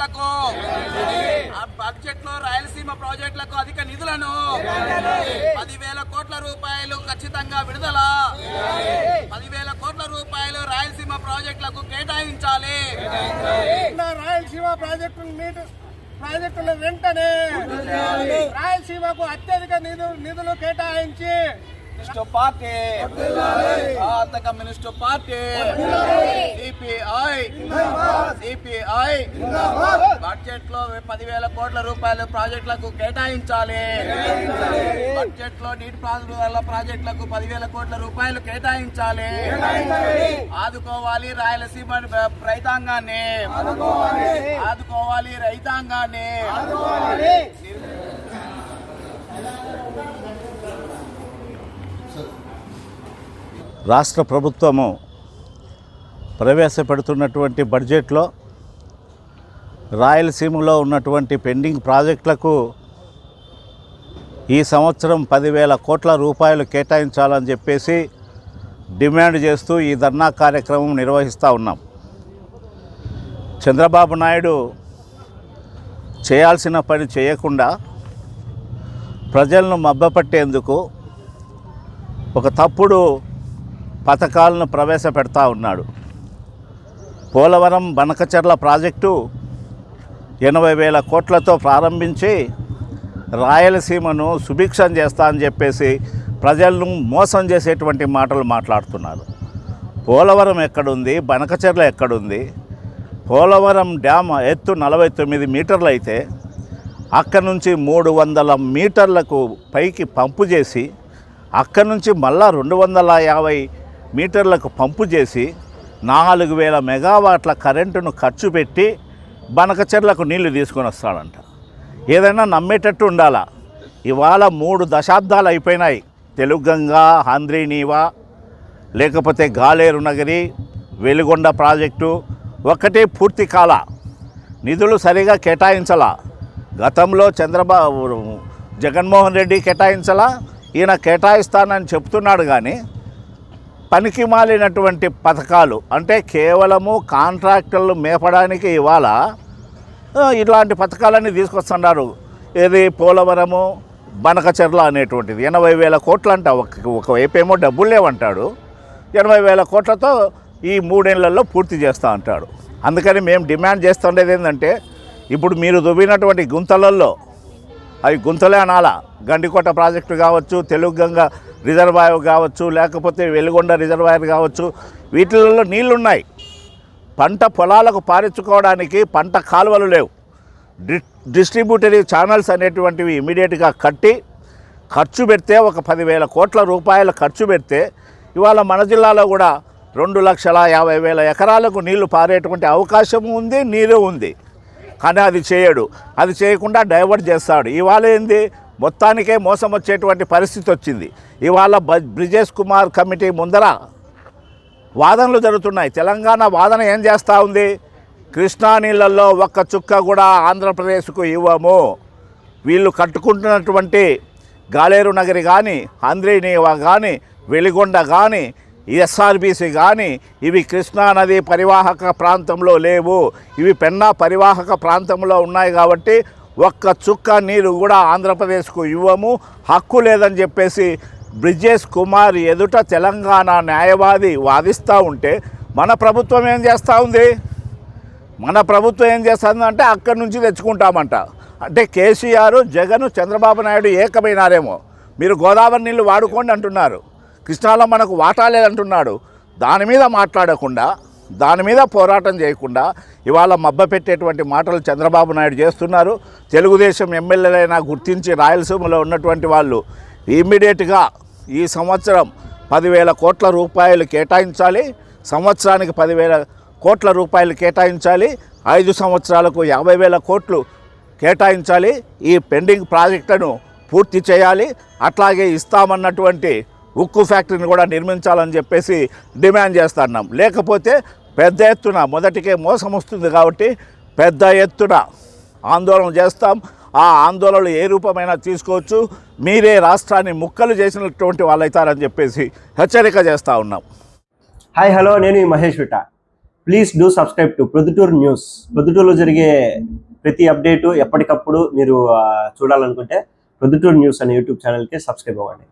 ప్రాజెక్టులకు ఆ బడ్జెట్లో రాయలసీమ ప్రాజెక్టులకు అధిక నిధులను పదివేల కోట్ల రూపాయలు ఖచ్చితంగా విడుదల పదివేల కోట్ల రూపాయలు రాయలసీమ ప్రాజెక్టులకు కేటాయించాలి. రాయలసీమ ప్రాజెక్టు ప్రాజెక్టులు వెంటనే రాయలసీమకు అత్యధిక నిధులు నిధులు కేటాయించి కమ్యూనిస్టు పార్టీ. భారత కమ్యూనిస్టు పార్టీ. సిపిఐ. సిపిఐ. బడ్జెట్లో పదివేల కోట్ల రూపాయలు ప్రాజెక్టులకు కేటాయించాలి. బడ్జెట్లో నీటి ప్రాజెక్టుల ప్రాజెక్టులకు పదివేల కోట్ల రూపాయలు కేటాయించాలి. ఆదుకోవాలి రాయలసీమ రైతాంగాన్ని. ఆదుకోవాలి రైతాంగాన్ని. రాష్ట్ర ప్రభుత్వము ప్రవేశపెడుతున్నటువంటి బడ్జెట్లో రాయలసీమలో ఉన్నటువంటి పెండింగ్ ప్రాజెక్టులకు ఈ సంవత్సరం పదివేల కోట్ల రూపాయలు కేటాయించాలని చెప్పేసి డిమాండ్ చేస్తూ ఈ ధర్నా కార్యక్రమం నిర్వహిస్తూ ఉన్నాం. చంద్రబాబు నాయుడు చేయాల్సిన పని చేయకుండా ప్రజలను మబ్బపట్టేందుకు ఒక తప్పుడు పథకాలను ప్రవేశపెడతా ఉన్నాడు. పోలవరం బనకచెర్ల ప్రాజెక్టు ఎనభై వేల కోట్లతో ప్రారంభించి రాయలసీమను సుభిక్షం చేస్తా అని చెప్పేసి ప్రజలను మోసం చేసేటువంటి మాటలు మాట్లాడుతున్నారు. పోలవరం ఎక్కడుంది? బనకచెర్ల ఎక్కడుంది? పోలవరం డ్యామ్ ఎత్తు నలభై తొమ్మిది మీటర్లు అయితే అక్కడి నుంచి మూడు వందల మీటర్లకు పైకి పంపు చేసి అక్కడి నుంచి మళ్ళా రెండు వందల యాభై మీటర్లకు పంపు చేసి నాలుగు వేల మెగావాట్ల కరెంటును ఖర్చు పెట్టి బనకచెర్లకు నీళ్ళు తీసుకొని వస్తాడంట. ఏదైనా నమ్మేటట్టు ఉండాలా? ఇవాళ మూడు దశాబ్దాలు అయిపోయినాయి. తెలుగంగా ఆంధ్రీనీవా లేకపోతే గాలేరు నగరి వెలుగొండ ప్రాజెక్టు ఒక్కటే పూర్తి కాల. నిధులు సరిగా కేటాయించలా? గతంలో చంద్రబాబు జగన్మోహన్ రెడ్డి కేటాయించలా? ఈయన కేటాయిస్తానని చెప్తున్నాడు కానీ పనికి మాలినటువంటి పథకాలు అంటే కేవలము కాంట్రాక్టర్లు మేపడానికి ఇవాళ ఇలాంటి పథకాలన్నీ తీసుకొస్తున్నారు. ఏది పోలవరము బనకచెర్ల అనేటువంటిది. ఎనభై వేల కోట్లు అంట ఒక ఒకవైపు ఏమో డబ్బులు లేవంటాడు. ఎనభై వేల కోట్లతో ఈ మూడేళ్ళలో పూర్తి చేస్తా అంటాడు. అందుకని మేము డిమాండ్ చేస్తుండేది ఏంటంటే ఇప్పుడు మీరు దువ్వినటువంటి గుంతలల్లో అవి గుంతలే అనాలా. గండికోట ప్రాజెక్టు కావచ్చు తెలుగు గంగ రిజర్వాయర్ కావచ్చు లేకపోతే వెలుగొండ రిజర్వాయర్ కావచ్చు వీటిలలో నీళ్ళున్నాయి. పంట పొలాలకు పారించుకోవడానికి పంట కాలువలు లేవు. డి డిస్ట్రిబ్యూటరీ ఛానల్స్ అనేటువంటివి ఇమీడియట్గా కట్టి ఖర్చు పెడితే ఒక పదివేల కోట్ల రూపాయలు ఖర్చు పెడితే ఇవాళ మన జిల్లాలో కూడా రెండు లక్షల యాభై వేల ఎకరాలకు నీళ్ళు పారేటువంటి అవకాశం ఉంది నీరు ఉంది. కానీ అది చేయడు. అది చేయకుండా డైవర్ట్ చేస్తాడు. ఇవాళ ఏంది? మొత్తానికే మోసం వచ్చేటువంటి పరిస్థితి వచ్చింది. ఇవాళ బ్రిజేష్ కుమార్ కమిటీ ముందర వాదనలు జరుగుతున్నాయి. తెలంగాణ వాదన ఏం చేస్తూ ఉంది? కృష్ణా నీళ్ళల్లో ఒక్క చుక్క కూడా ఆంధ్రప్రదేశ్కు ఇవ్వము. వీళ్ళు కట్టుకుంటున్నటువంటి గాలేరు నగరి కానీ అంద్రీనీవా కానీ వెలిగొండ కానీ ఎస్ఆర్బీసీ కానీ ఇవి కృష్ణా నది పరివాహక ప్రాంతంలో లేవు. ఇవి పెన్నా పరివాహక ప్రాంతంలో ఉన్నాయి కాబట్టి ఒక్క చుక్క నీరు కూడా ఆంధ్రప్రదేశ్కు ఇవ్వము. హక్కు లేదని చెప్పేసి బ్రిజేష్ కుమార్ ఎదుట తెలంగాణ న్యాయవాది వాదిస్తూ ఉంటే మన ప్రభుత్వం ఏం చేస్తూ ఉంది? మన ప్రభుత్వం ఏం చేస్తుందంటే అక్కడి నుంచి తెచ్చుకుంటామంట. అంటే కేసీఆర్ జగన్ చంద్రబాబు నాయుడు ఏకమైనారేమో. మీరు గోదావరి నీళ్ళు వాడుకోండి అంటున్నారు. కృష్ణాలో మనకు వాటా లేదంటున్నాడు. దాని మీద మాట్లాడకుండా దాని మీద పోరాటం చేయకుండా ఇవాళ మబ్బ పెట్టేటువంటి మాటలు చంద్రబాబు నాయుడు చేస్తున్నారు. తెలుగుదేశం ఎమ్మెల్యేలైనా గుర్తించి రాయలసీమలో ఉన్నటువంటి వాళ్ళు ఇమ్మీడియట్గా ఈ సంవత్సరం పదివేల కోట్ల రూపాయలు కేటాయించాలి. సంవత్సరానికి పదివేల కోట్ల రూపాయలు కేటాయించాలి. ఐదు సంవత్సరాలకు యాభై వేల కోట్లు కేటాయించాలి. ఈ పెండింగ్ ప్రాజెక్టును పూర్తి చేయాలి. అట్లాగే ఇస్తామన్నటువంటి ఉక్కు ఫ్యాక్టరీని కూడా నిర్మించాలని చెప్పేసి డిమాండ్ చేస్తున్నాం. లేకపోతే పెద్ద ఎత్తున మొదటికే మోసం వస్తుంది కాబట్టి పెద్ద ఎత్తున ఆందోళన చేస్తాం. ఆ ఆందోళనలు ఏ రూపమైనా తీసుకోవచ్చు. మీరే రాష్ట్రాన్ని ముక్కలు చేసినటువంటి వాళ్ళైతారని చెప్పేసి హెచ్చరిక చేస్తూ ఉన్నాం. హాయ్ హలో నేను Mahesh విట. Please do subscribe to Proddatur news. ప్రొద్దుటూరులో జరిగే ప్రతి అప్డేటు ఎప్పటికప్పుడు మీరు చూడాలనుకుంటే ప్రొద్దుటూరు న్యూస్ అనే యూట్యూబ్ ఛానల్కి సబ్స్క్రైబ్ అవ్వండి.